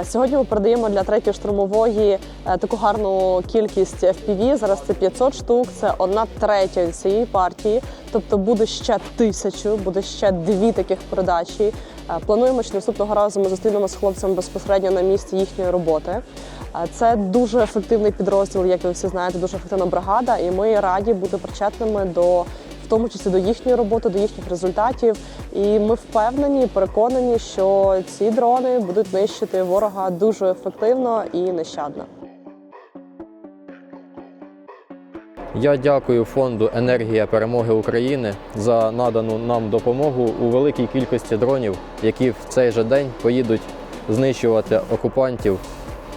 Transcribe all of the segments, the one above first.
Е, Сьогодні ми передаємо для третьої штурмової е, таку гарну кількість FPV. Зараз це 500 штук, це одна третя цієї партії. Тобто буде ще тисячу, буде ще дві таких передачі. Е, Плануємо, що наступного разу ми зустрінемо з хлопцями безпосередньо на місці їхньої роботи. Це дуже ефективний підрозділ, як ви всі знаєте, дуже ефективна бригада, і ми раді бути причетними до. Тому числі до їхньої роботи, до їхніх результатів, і ми впевнені, переконані, що ці дрони будуть нищити ворога дуже ефективно і нещадно. Я дякую фонду Енергія перемоги України за надану нам допомогу у великій кількості дронів, які в цей же день поїдуть знищувати окупантів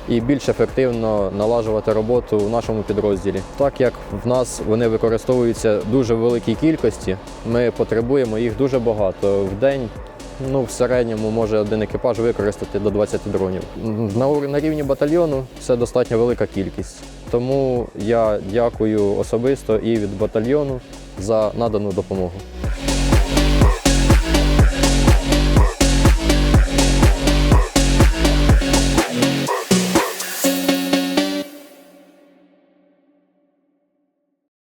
і більш ефективно налажувати роботу в нашому підрозділі. Так як в нас вони використовуються дуже великій кількості, ми потребуємо їх дуже багато в день. Ну, в середньому може один екіпаж використати до 20 дронів. На, на рівні батальйону це достатньо велика кількість. Тому я дякую особисто і від батальйону за надану допомогу.